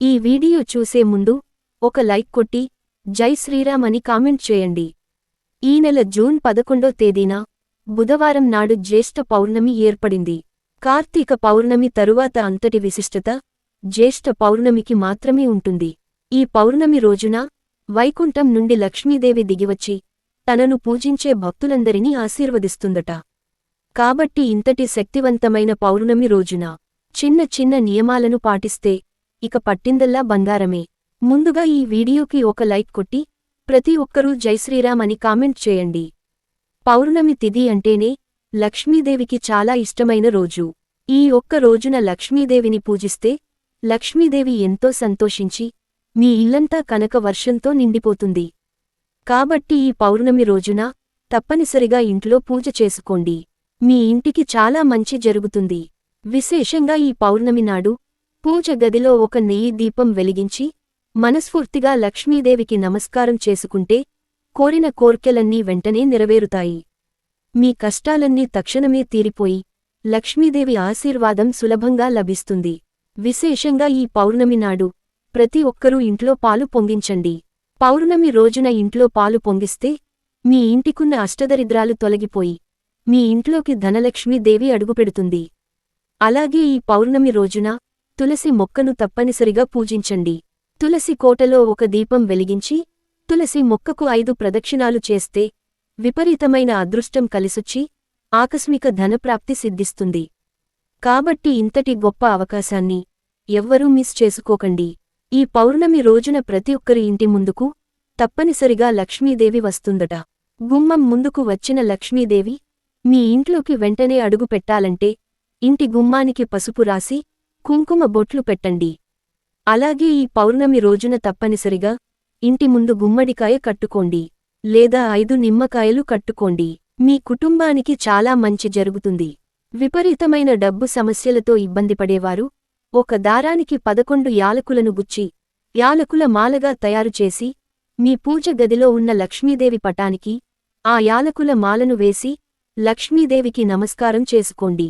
ఈ వీడియో చూసే ముందు ఒక లైక్ కొట్టి జై శ్రీరామ్ అని కామెంట్ చేయండి. ఈ నెల జూన్ పదకొండో తేదీన బుధవారం నాడు జ్యేష్ఠ పౌర్ణమి ఏర్పడింది. కార్తీక పౌర్ణమి తరువాత అంతటి విశిష్టత జ్యేష్ఠ పౌర్ణమికి మాత్రమే ఉంటుంది. ఈ పౌర్ణమి రోజున వైకుంఠం నుండి లక్ష్మీదేవి దిగివచ్చి తనను పూజించే భక్తులందరినీ ఆశీర్వదిస్తుందట. కాబట్టి ఇంతటి శక్తివంతమైన పౌర్ణమి రోజున చిన్న చిన్న నియమాలను పాటిస్తే ఇక పట్టిందల్లా బంగారమే. ముందుగా ఈ వీడియోకి ఒక లైక్ కొట్టి ప్రతి ఒక్కరూ జైశ్రీరామ్ అని కామెంట్ చేయండి. పౌర్ణమి తిథి అంటేనే లక్ష్మీదేవికి చాలా ఇష్టమైన రోజు. ఈ ఒక్క రోజున లక్ష్మీదేవిని పూజిస్తే లక్ష్మీదేవి ఎంతో సంతోషించి మీ ఇల్లంతా కనక వర్షంతో నిండిపోతుంది. కాబట్టి ఈ పౌర్ణమి రోజున తప్పనిసరిగా ఇంట్లో పూజ చేసుకోండి. మీ ఇంటికి చాలా మంచి జరుగుతుంది. విశేషంగా ఈ పౌర్ణమి నాడు పూజ గదిలో ఒక నెయ్యి దీపం వెలిగించి మనస్ఫూర్తిగా లక్ష్మీదేవికి నమస్కారం చేసుకుంటే కోరిన కోర్కెలన్నీ వెంటనే నెరవేరుతాయి. మీ కష్టాలన్నీ తక్షణమే తీరిపోయి లక్ష్మీదేవి ఆశీర్వాదం సులభంగా లభిస్తుంది. విశేషంగా ఈ పౌర్ణమి నాడు ప్రతి ఒక్కరూ ఇంట్లో పాలు పొంగించండి. పౌర్ణమి రోజున ఇంట్లో పాలు పొంగిస్తే మీ ఇంటికున్న అష్టదరిద్రాలు తొలగిపోయి మీ ఇంట్లోకి ధనలక్ష్మీదేవి అడుగుపెడుతుంది. అలాగే ఈ పౌర్ణమి రోజున తులసి మొక్కను తప్పనిసరిగా పూజించండి. తులసి కోటలో ఒక దీపం వెలిగించి తులసి మొక్కకు ఐదు ప్రదక్షిణాలు చేస్తే విపరీతమైన అదృష్టం కలిసొచ్చి ఆకస్మిక ధనప్రాప్తి సిద్ధిస్తుంది. కాబట్టి ఇంతటి గొప్ప అవకాశాన్ని ఎవ్వరూ మిస్ చేసుకోకండి. ఈ పౌర్ణమి రోజున ప్రతి ఒక్కరి ఇంటి ముందుకు తప్పనిసరిగా లక్ష్మీదేవి వస్తుందట. గుమ్మం ముందుకు వచ్చిన లక్ష్మీదేవి మీ ఇంట్లోకి వెంటనే అడుగు పెట్టాలంటే ఇంటి గుమ్మానికి పసుపు రాసి కుంకుమ బొట్లు పెట్టండి. అలాగే ఈ పౌర్ణమి రోజున తప్పనిసరిగా ఇంటి ముందు గుమ్మడికాయ కట్టుకోండి. లేదా ఐదు నిమ్మకాయలు కట్టుకోండి. మీ కుటుంబానికి చాలా మంచి జరుగుతుంది. విపరీతమైన డబ్బు సమస్యలతో ఇబ్బంది పడేవారు. ఒక దారానికి పదకొండు యాలకులను గుచ్చి యాలకుల మాలగా తయారుచేసి మీ పూజ గదిలో ఉన్న లక్ష్మీదేవి పటానికి ఆ యాలకుల మాలను వేసి లక్ష్మీదేవికి నమస్కారం చేసుకోండి.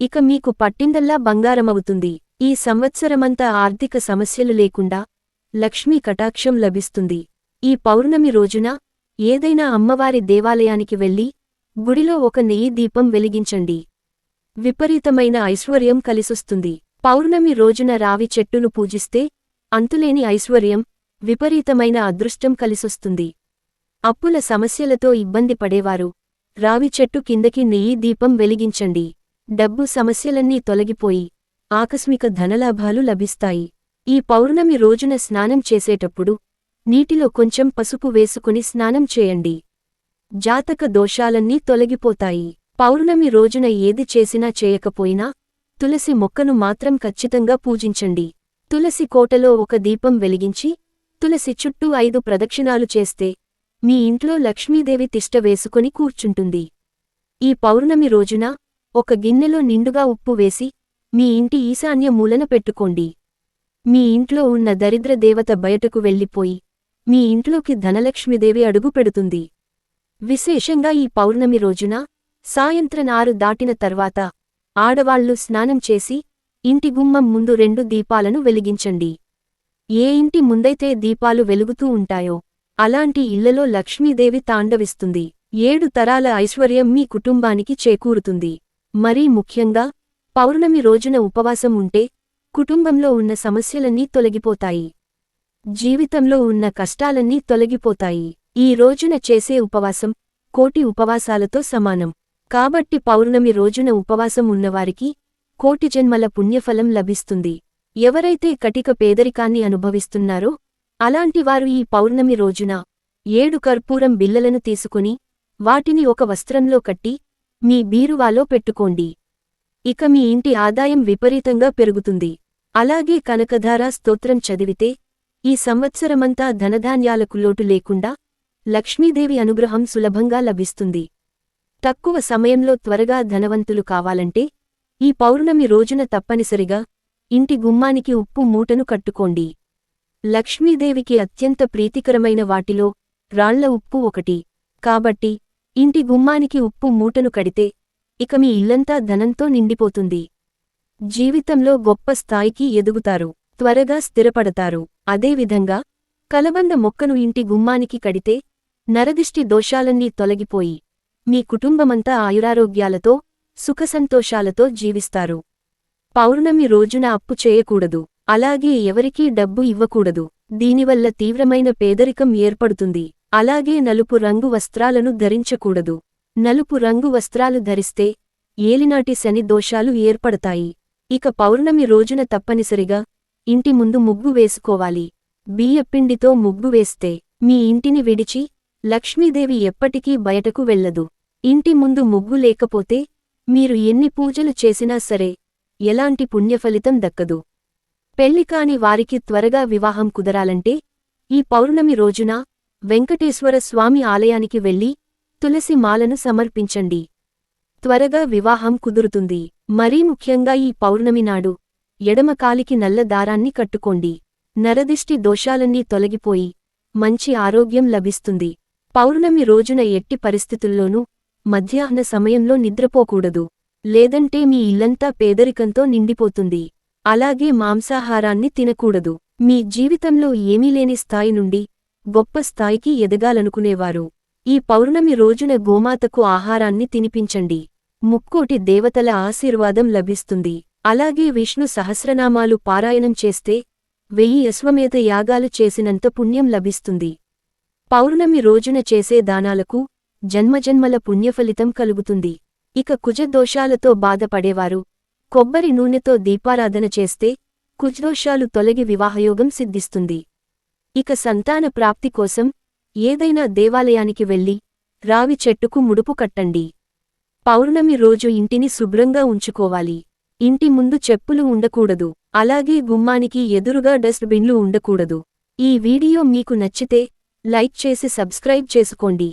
ఇక మీకు పట్టిందల్లా బంగారమవుతుంది. ఈ సంవత్సరమంతా ఆర్థిక సమస్యలు లేకుండా లక్ష్మీ కటాక్షం లభిస్తుంది. ఈ పౌర్ణమి రోజున ఏదైనా అమ్మవారి దేవాలయానికి వెళ్ళి గుడిలో ఒక నెయ్యి దీపం వెలిగించండి. విపరీతమైన ఐశ్వర్యం కలిసొస్తుంది. పౌర్ణమి రోజున రావి చెట్టును పూజిస్తే అంతులేని ఐశ్వర్యం విపరీతమైన అదృష్టం కలిసొస్తుంది. అప్పుల సమస్యలతో ఇబ్బంది పడేవారు. రావి చెట్టు కిందకి నెయ్యి దీపం వెలిగించండి. డబ్బు సమస్యలన్నీ తొలగిపోయి ఆకస్మిక ధనలాభాలు లభిస్తాయి. ఈ పౌర్ణమి రోజున స్నానం చేసేటప్పుడు నీటిలో కొంచెం పసుపు వేసుకుని స్నానం చేయండి. జాతక దోషాలన్నీ తొలగిపోతాయి. పౌర్ణమి రోజున ఏది చేసినా చేయకపోయినా తులసి మొక్కను మాత్రం ఖచ్చితంగా పూజించండి. తులసి కోటలో ఒక దీపం వెలిగించి తులసి చుట్టూ ఐదు ప్రదక్షిణాలు చేస్తే మీ ఇంట్లో లక్ష్మీదేవి తిష్ట వేసుకుని కూర్చుంటుంది. ఈ పౌర్ణమి రోజున ఒక గిన్నెలో నిండుగా ఉప్పు వేసి మీ ఇంటి ఈశాన్య మూలన పెట్టుకోండి. మీ ఇంట్లో ఉన్న దరిద్ర దేవత బయటకు వెళ్ళిపోయి మీ ఇంట్లోకి ధనలక్ష్మీదేవి అడుగు పెడుతుంది. విశేషంగా ఈ పౌర్ణమి రోజున సాయంత్రం ఆరు దాటిన తర్వాత ఆడవాళ్ళు స్నానం చేసి ఇంటి గుమ్మం ముందు రెండు దీపాలను వెలిగించండి. ఏ ఇంటి ముందైతే దీపాలు వెలుగుతూ ఉంటాయో అలాంటి ఇళ్ళలో లక్ష్మీదేవి తాండవిస్తుంది. ఏడు తరాల ఐశ్వర్యం మీ కుటుంబానికి చేకూరుతుంది. మరీ ముఖ్యంగా పౌర్ణమి రోజున ఉపవాసం ఉంటే కుటుంబంలో ఉన్న సమస్యలన్నీ తొలగిపోతాయి. జీవితంలో ఉన్న కష్టాలన్నీ తొలగిపోతాయి. ఈ రోజున చేసే ఉపవాసం కోటి ఉపవాసాలతో సమానం. కాబట్టి పౌర్ణమి రోజున ఉపవాసం ఉన్నవారికి కోటి జన్మల పుణ్యఫలం లభిస్తుంది. ఎవరైతే కటిక పేదరికాన్ని అనుభవిస్తున్నారో అలాంటివారు ఈ పౌర్ణమి రోజున ఏడు కర్పూరం బిల్లలను తీసుకుని వాటిని ఒక వస్త్రంలో కట్టి మీ బీరువాలో పెట్టుకోండి. ఇక మీ ఇంటి ఆదాయం విపరీతంగా పెరుగుతుంది. అలాగే కనకధార స్తోత్రం చదివితే ఈ సంవత్సరమంతా ధనధాన్యాలకు లోటు లేకుండా లక్ష్మీదేవి అనుగ్రహం సులభంగా లభిస్తుంది. తక్కువ సమయంలో త్వరగా ధనవంతులు కావాలంటే ఈ పౌర్ణమి రోజున తప్పనిసరిగా ఇంటి గుమ్మానికి ఉప్పు మూటను కట్టుకోండి. లక్ష్మీదేవికి అత్యంత ప్రీతికరమైన వాటిలో రాళ్ళ ఉప్పు ఒకటి. కాబట్టి ఇంటి గుమ్మానికి ఉప్పు మూటను కడితే ఇక మీ ఇల్లంతా ధనంతో నిండిపోతుంది. జీవితంలో గొప్ప స్థాయికి ఎదుగుతారు త్వరగా స్థిరపడతారు. అదేవిధంగా కలబంద మొక్కను ఇంటి గుమ్మానికి కడితే నరదిష్టి దోషాలన్నీ తొలగిపోయి మీ కుటుంబమంతా ఆయురారోగ్యాలతో సుఖసంతోషాలతో జీవిస్తారు. పౌర్ణమి రోజున అప్పు చేయకూడదు అలాగే ఎవరికీ డబ్బు ఇవ్వకూడదు. దీనివల్ల తీవ్రమైన పేదరికం ఏర్పడుతుంది. అలాగే నలుపు రంగు వస్త్రాలను ధరించకూడదు. నలుపు రంగు వస్త్రాలు ధరిస్తే ఏలినాటి శని దోషాలు ఏర్పడతాయి. ఇక పౌర్ణమి రోజున తప్పనిసరిగా ఇంటి ముందు ముగ్గు వేసుకోవాలి. బియ్యపిండితో ముగ్గు వేస్తే మీ ఇంటిని విడిచి లక్ష్మీదేవి ఎప్పటికీ బయటకు వెళ్ళదు. ఇంటి ముందు ముగ్గు లేకపోతే మీరు ఎన్ని పూజలు చేసినా సరే ఎలాంటి పుణ్యఫలితం దక్కదు. పెళ్ళికాని వారికి త్వరగా వివాహం కుదరాలంటే ఈ పౌర్ణమి రోజున వెంకటేశ్వర స్వామి ఆలయానికి వెళ్ళి తులసి మాలను సమర్పించండి. త్వరగా వివాహం కుదురుతుంది. మరీ ముఖ్యంగా ఈ పౌర్ణమి నాడు ఎడమకాలికి నల్ల దారాన్ని కట్టుకోండి. నరదిష్టి దోషాలన్నీ తొలగిపోయి మంచి ఆరోగ్యం లభిస్తుంది. పౌర్ణమి రోజున ఎట్టి పరిస్థితుల్లోనూ మధ్యాహ్న సమయంలో నిద్రపోకూడదు. లేదంటే మీ ఇల్లంతా పేదరికంతో నిండిపోతుంది. అలాగే మాంసాహారాన్ని తినకూడదు. మీ జీవితంలో ఏమీ లేని స్థాయి నుండి గొప్ప స్థాయికి ఎదగాలనుకునేవారు. ఈ పౌర్ణమి రోజున గోమాతకు ఆహారాన్ని తినిపించండి. ముక్కోటి దేవతల ఆశీర్వాదం లభిస్తుంది. అలాగే విష్ణు సహస్రనామాలు పారాయణం చేస్తే వెయ్యి అశ్వమేధ యాగాలు చేసినంత పుణ్యం లభిస్తుంది. పౌర్ణమి రోజున చేసే దానాలకు జన్మజన్మల పుణ్యఫలితం కలుగుతుంది. ఇక కుజదోషాలతో బాధపడేవారు. కొబ్బరి నూనెతో దీపారాధన చేస్తే కుజదోషాలు తొలగి వివాహయోగం సిద్ధిస్తుంది. ఇక సంతాన ప్రాప్తి కోసం ఏదైనా దేవాలయానికి వెళ్ళి రావి చెట్టుకు ముడుపు కట్టండి. పౌర్ణమి రోజు ఇంటిని శుభ్రంగా ఉంచుకోవాలి. ఇంటి ముందు చెప్పులు ఉండకూడదు. అలాగే గుమ్మానికి ఎదురుగా డస్ట్బిన్లు ఉండకూడదు. ఈ వీడియో మీకు నచ్చితే లైక్ చేసి సబ్స్క్రైబ్ చేసుకోండి.